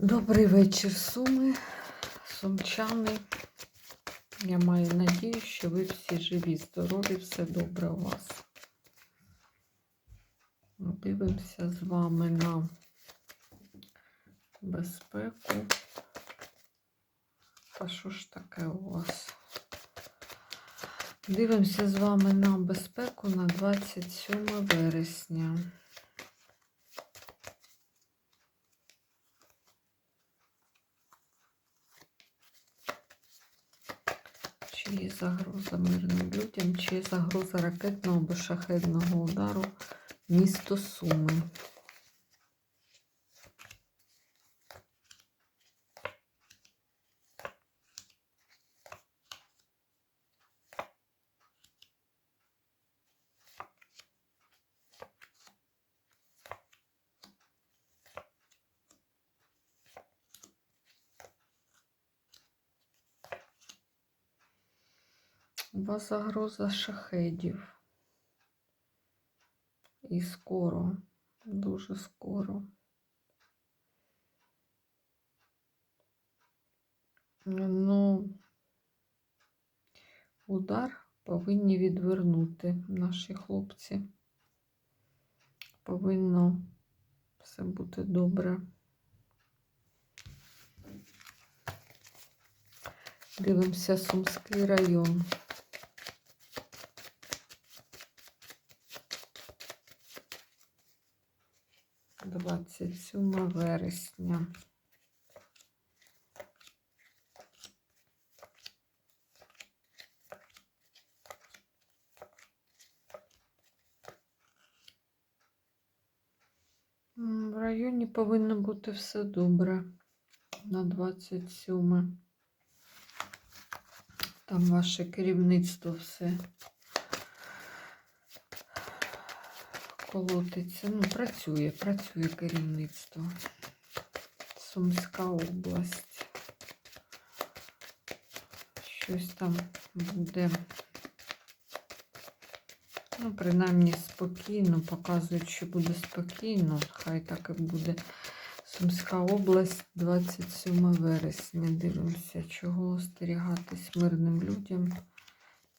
Добрий вечір, Суми, сумчани. Я маю надію, що ви всі живі, здорові, все добре у вас. Дивимося з вами на безпеку. А що ж таке у вас? Дивимося з вами на безпеку на 27 вересня. Чи загроза мирним людям, чи загроза ракетного або шахедного удару місто Суми? Вас загроза шахедів. І скоро, дуже скоро. Ну, удар повинні відвернути наші хлопці. Повинно все бути добре. Дивимося Сумський район. Двадцять сьоме вересня. В районі повинно бути все добре на 27. Там ваше керівництво все колотиться. Ну, працює, працює керівництво. Сумська область. Щось там буде. Ну, принаймні спокійно, показують, що буде спокійно. Хай так і буде. Сумська область, 27 вересня. Дивимося, чого остерігатись мирним людям.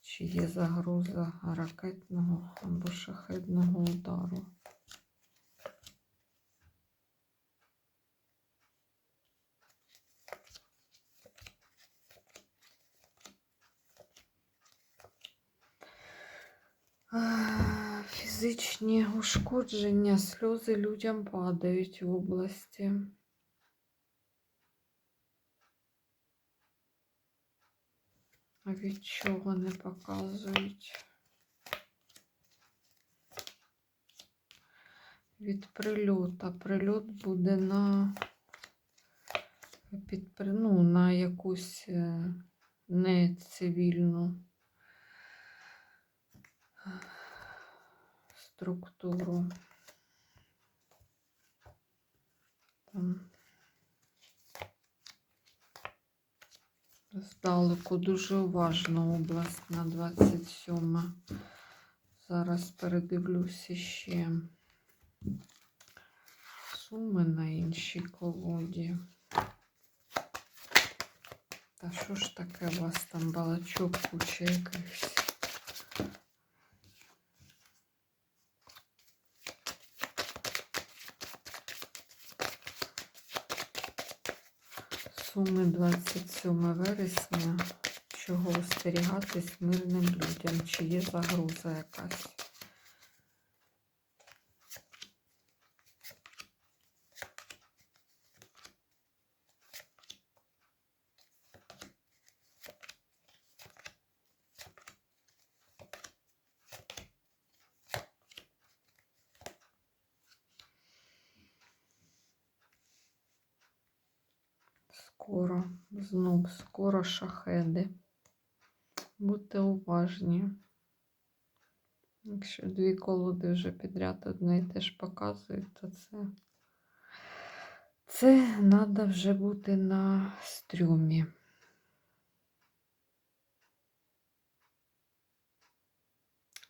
Чи є загроза ракетного або шахедного удару? Фізичні ушкодження, сльози людям падають в області. А від чого не показують? Від прильота. Прильот буде на під, ну, на якусь е, не цивільну структуру. Там здалеку дуже уважно область на 27. Зараз передивлюся ще суми на іншій колоді. Та що ж таке у вас там балачок куча якихось? Суми 27 вересня. Чого остерігатись мирним людям? Чи є загроза якась? Скоро, знов, скоро шахеди. Будьте уважні. Якщо дві колоди вже підряд одне і теж показують, то це це треба вже бути на стрьомі.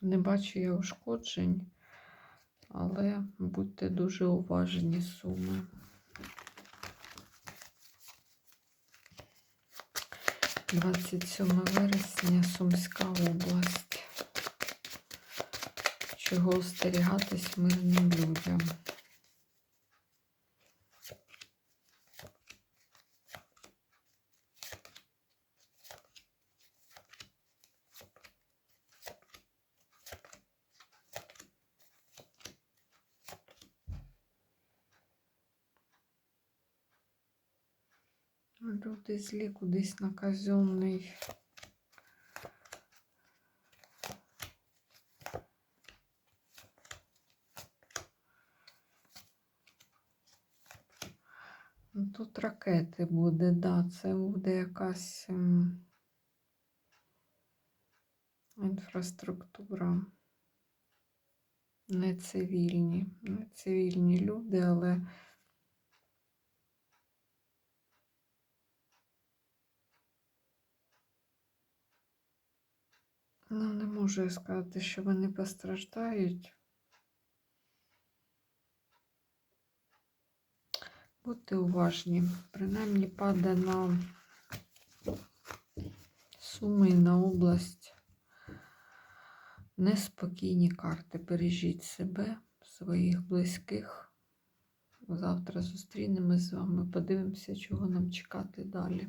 Не бачу я ушкоджень, але будьте дуже уважні суми. 27 вересня, Сумська область. Чого остерігатись мирним людям? Люди злі кудись на казенний. Ну, Тут ракети буде, да, це буде якась ем, інфраструктура. Не цивільні, не цивільні люди, але ну, не можу я сказати, що вони постраждають. Будьте уважні. Принаймні падає на суми на область. Неспокійні карти. Бережіть себе, своїх близьких. Завтра зустрінемось з вами. Подивимося, чого нам чекати далі.